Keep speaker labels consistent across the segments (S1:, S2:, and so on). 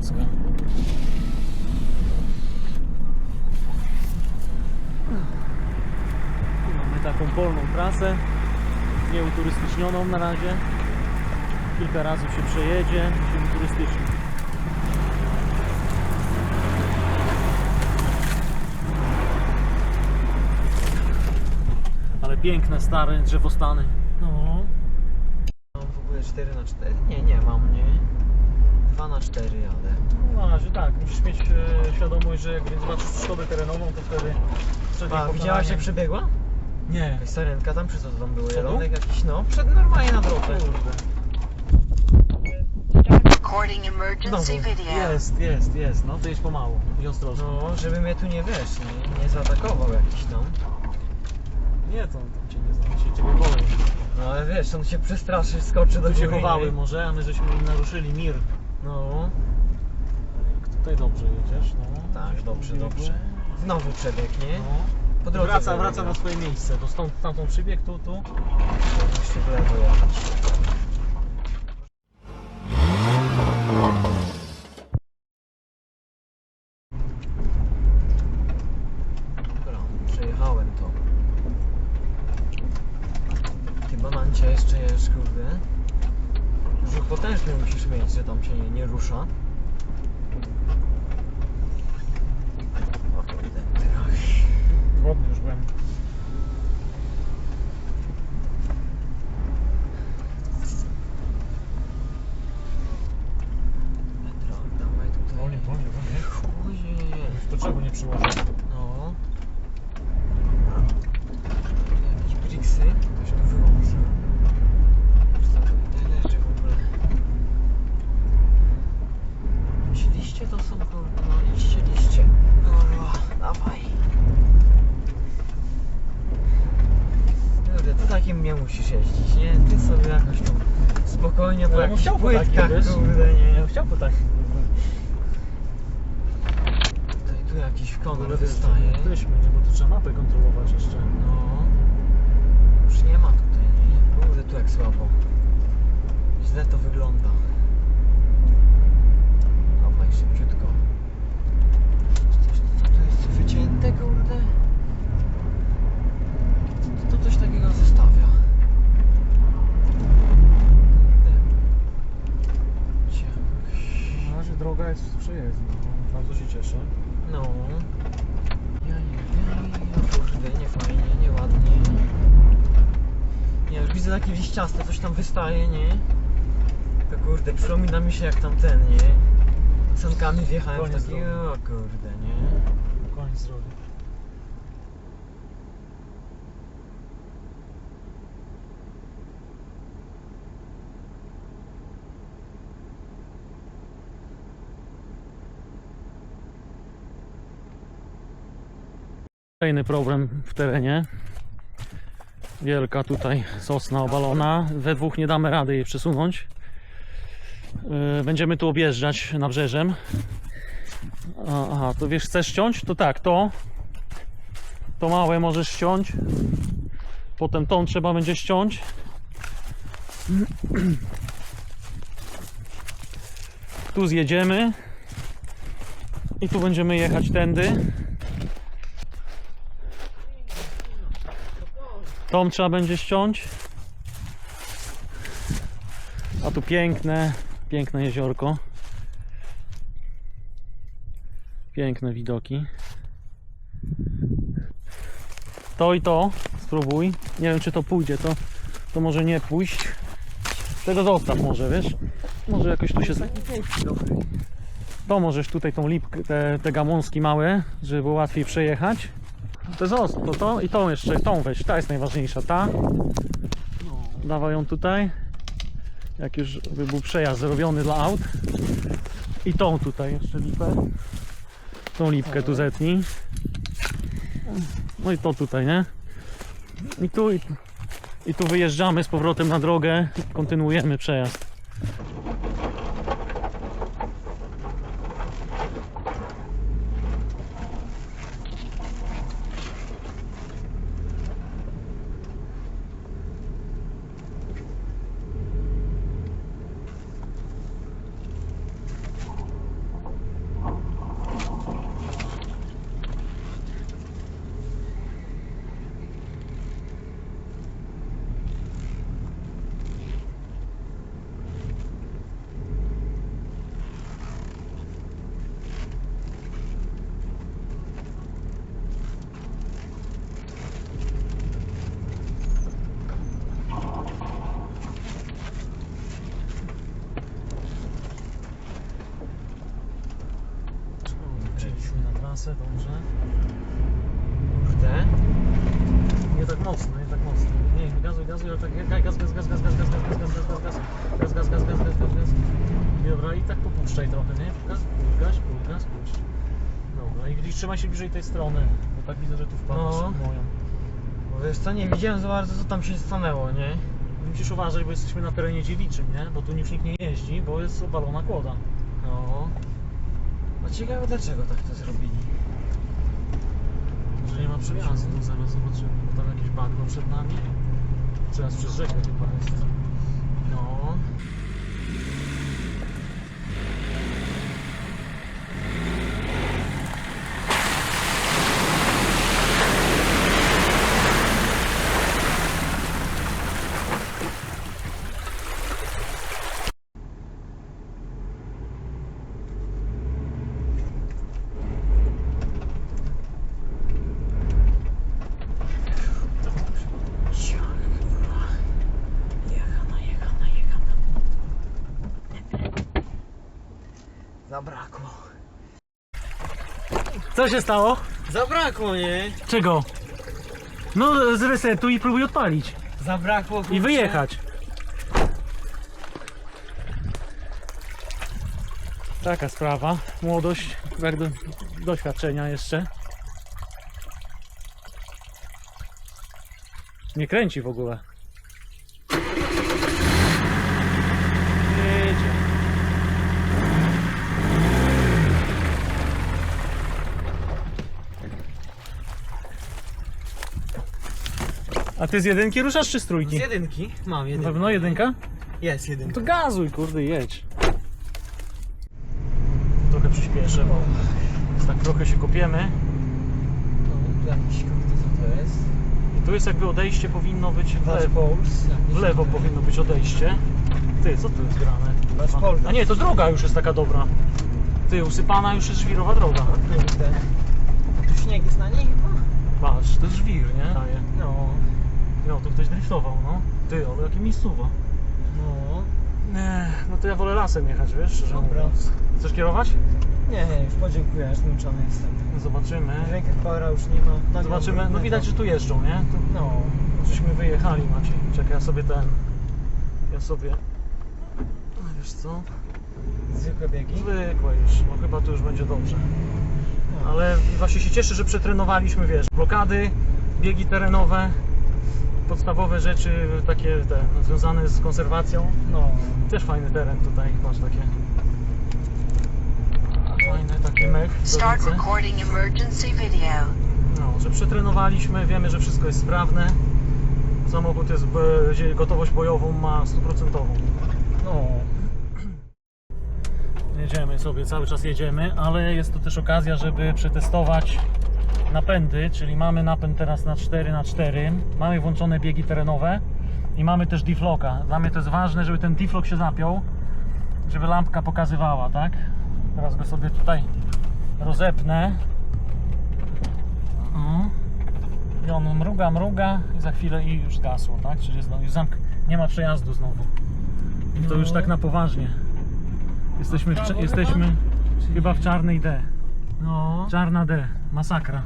S1: Mamy taką polną trasę, nieuturystycznioną na razie. Kilka razy się przejedzie, musimy turystycznie. Ale piękne, stare drzewostany. No.
S2: Mam w ogóle 4 na 4 Nie, nie mam, nie. 2 na 4 jadę.
S1: No, na razie tak, musisz mieć e, świadomość, że jak zobaczysz szkodę terenową, to wtedy przed
S2: A, widziałaś jak przebiegła?
S1: Nie.
S2: Jakaś sarenka tam, przez co to tam było? Jelonek jakiś, no. Przed normalnie na drodze.
S1: Kurde.
S3: Recording emergency
S2: Znowu.
S3: video.
S1: Jest, jest, jest, no to jest pomału i ostrożnie.
S2: No, żeby mnie tu nie wiesz, nie, nie zaatakował jakiś tam.
S1: Nie, to, to cię nie znam, się ciebie boję.
S2: No ale wiesz, on się przestraszy, skoczy do
S1: Tu się
S2: góry,
S1: chowały może, a my żeśmy im naruszyli mir.
S2: No,
S1: Tutaj dobrze jedziesz, no.
S2: tak, dobrze, dobrze. Znowu przebieg, nie?
S1: No.
S2: Po drodze
S1: Wraca, wraca na swoje miejsce, bo stąd tamtą przybieg, tu, tu.
S2: Jeszcze w lewo jechać. Dobra, przejechałem to. Ty banancia jeszcze jesz, kurde. Brzuch potężny musisz mieć, że tam się nie, nie rusza.
S1: Wodny już byłem.
S2: Metro, dawaj tutaj.
S1: Wolniej, wolniej, wolniej.
S2: Chuj.
S1: Już to czego nie przyłożyć.
S2: No. Jakieś briksy. Ktoś tu wyłączył. Co to tutaj leży w ogóle? Jakieś liście to są kurde. No liście, liście. Dobra, dawaj. Kurde, to takim nie musisz jeździć, nie? Ty sobie jakoś tam spokojnie po
S1: No, ja bym
S2: jakichś
S1: chciał po takim,
S2: płytkach,
S1: wiesz?
S2: kurde, nie?
S1: Ja bym chciał tak.
S2: Tutaj tu jakiś konor
S1: Ale
S2: wystaje.
S1: Byśmy, nie, bo tu trzeba mapę kontrolować jeszcze.
S2: No. Już nie ma tutaj, nie? Kurde, tu jak słabo. Źle to wygląda. Dawaj, szybciutko. Coś, co tu jest wycięte, kurde? Co to coś takiego zostawia? Kurde. Ciach.
S1: Na razie droga jest przejezdna. No. Bardzo się cieszę.
S2: No. Ja nie wiem, kurde, nie fajnie, nieładnie. Nie, już widzę takie liściaste, coś tam wystaje, nie? To kurde, przypomina mi się jak tam ten, nie? Sankami wjechałem w
S1: Koniec
S2: taki,
S1: drogi.
S2: o kurde, nie?
S1: Koniec drogi. Kolejny problem w terenie. Wielka tutaj sosna obalona. We dwóch nie damy rady jej przesunąć. Yy, Będziemy tu objeżdżać nabrzeżem. Aha, to wiesz, chcesz ściąć? To tak, to. To małe możesz ściąć. Potem tą trzeba będzie ściąć. Tu zjedziemy. I tu będziemy jechać tędy. Tą trzeba będzie ściąć. A tu piękne, piękne jeziorko. Piękne widoki. To i to spróbuj. Nie wiem czy to pójdzie, to, to może nie pójść. Tego zostaw może, wiesz? Może jakoś tu się... To możesz tutaj tą lipkę, te, te gamonski małe, żeby było łatwiej przejechać. To zostaw, to, to i tą jeszcze, tą weź, ta jest najważniejsza, ta. Dawaj ją tutaj. Jak już by był przejazd zrobiony dla aut. I tą tutaj jeszcze lipę. Tą lipkę tu zetnij. No i to tutaj, nie? I tu, i tu wyjeżdżamy z powrotem na drogę. Kontynuujemy przejazd. Trasę, dobrze.
S2: Kurde.
S1: Nie tak mocno, nie tak mocno. Nie, nie gazuj, gazuj, ale tak gaz, gaz, gaz, gaz, gaz, gaz, gaz, gaz, gaz, gaz, gaz, gaz, gaz, gaz, gaz, gaz, gaz, gaz. Dobra, i tak popuszczaj trochę, nie? Gaz, gaz, gaz, puść. Dobra, i trzymaj się bliżej tej strony, bo tak widzę, że tu wpadasz
S2: No.
S1: moją.
S2: Bo wiesz co, nie widziałem za bardzo co tam się stanęło, nie?
S1: Musisz uważać, bo jesteśmy na terenie dziewiczym, nie? Bo tu już nikt nie jeździ, bo jest obalona kłoda.
S2: No. A ciekawe dlaczego tak to zrobili.
S1: Może nie ma przejazdu, zaraz zobaczymy, bo tam jakieś bagno przed nami. Teraz przez rzekę chyba jest.
S2: No. Zabrakło.
S1: Co się stało?
S2: Zabrakło, nie?
S1: Czego? No z resetu i próbuj odpalić.
S2: Zabrakło.
S1: I
S2: kurczę.
S1: wyjechać. Taka sprawa. Młodość, do, doświadczenia jeszcze. Nie kręci w ogóle. A ty z jedynki ruszasz czy z
S2: Z
S1: trójki?
S2: jedynki? Mam
S1: Na
S2: jedynkę.
S1: pewno jedynka?
S2: Jest
S1: No
S2: jedynka.
S1: to gazuj, kurde, jedź. Trochę przyspieszę, bo tak trochę się kopiemy.
S2: No, tu jakiś kurde, co to jest?
S1: I tu jest jakby odejście powinno być w lewo. W lewo powinno być odejście. Ty, co tu jest grane? A, nie, to droga już jest taka dobra. Ty, usypana już jest żwirowa droga.
S2: Kurde. Tu śnieg jest na niej chyba?
S1: Patrz, to jest żwir, nie?
S2: No.
S1: No, tu ktoś driftował, no. Ty, ale jakie miejscowa.
S2: No.
S1: Nie, no to ja wolę lasem jechać, wiesz, szczerze
S2: Dobra.
S1: Chcesz kierować?
S2: Nie, nie, już podziękuję, aż zmęczony jestem.
S1: Zobaczymy.
S2: Rękę para już nie ma.
S1: Zobaczymy, no widać, że tu jeżdżą, nie? Tu
S2: No.
S1: Żeśmy wyjechali Maciej. Czekaj, ja sobie ten. Ja sobie. No wiesz co?
S2: Zwykłe biegi.
S1: Zwykłe już, bo chyba tu już będzie dobrze.
S2: No.
S1: Ale właśnie się cieszę, że przetrenowaliśmy, wiesz, blokady, biegi terenowe, podstawowe rzeczy takie te, związane z konserwacją.
S2: No.
S1: Też fajny teren tutaj, masz takie. Fajny taki mech.
S3: Start recording emergency video.
S1: No, że przetrenowaliśmy, wiemy, że wszystko jest sprawne. Samochód jest, gotowość bojową ma stuprocentową.
S2: No.
S1: Jedziemy sobie, cały czas jedziemy, ale jest to też okazja, żeby przetestować napędy, czyli mamy napęd teraz na 4x4, mamy włączone biegi terenowe i mamy też deflocka. Dla mnie to jest ważne, żeby ten deflock się zapiął, żeby lampka pokazywała, tak? Teraz go sobie tutaj rozepnę. O. I on mruga, mruga i za chwilę i już gasło, tak? Czyli znowu, już zamk nie ma przejazdu znowu. I to
S2: No.
S1: już tak na poważnie. Jesteśmy, w, jesteśmy
S2: chyba
S1: w czarnej D.
S2: No.
S1: Czarna D, masakra.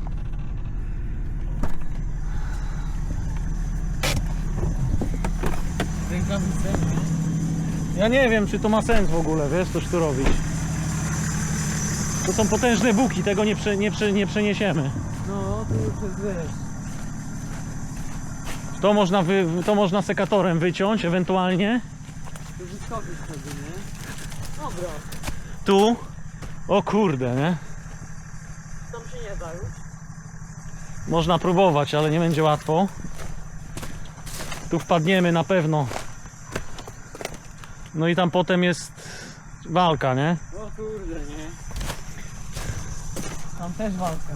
S2: Rękawice?
S1: Ja nie wiem, czy to ma sens w ogóle, wiesz, coś tu robić. To są potężne buki, tego nie, prze, nie, prze, nie przeniesiemy.
S2: No, to już jest, wiesz.
S1: To można, wy, to można sekatorem wyciąć, ewentualnie.
S2: Użytkowiec wtedy, nie? Dobra.
S1: Tu. O kurde,
S2: nie? Da już.
S1: Można próbować, ale nie będzie łatwo. Tu wpadniemy na pewno. No i tam potem jest walka, nie?
S2: O kurde, nie? Tam też walka.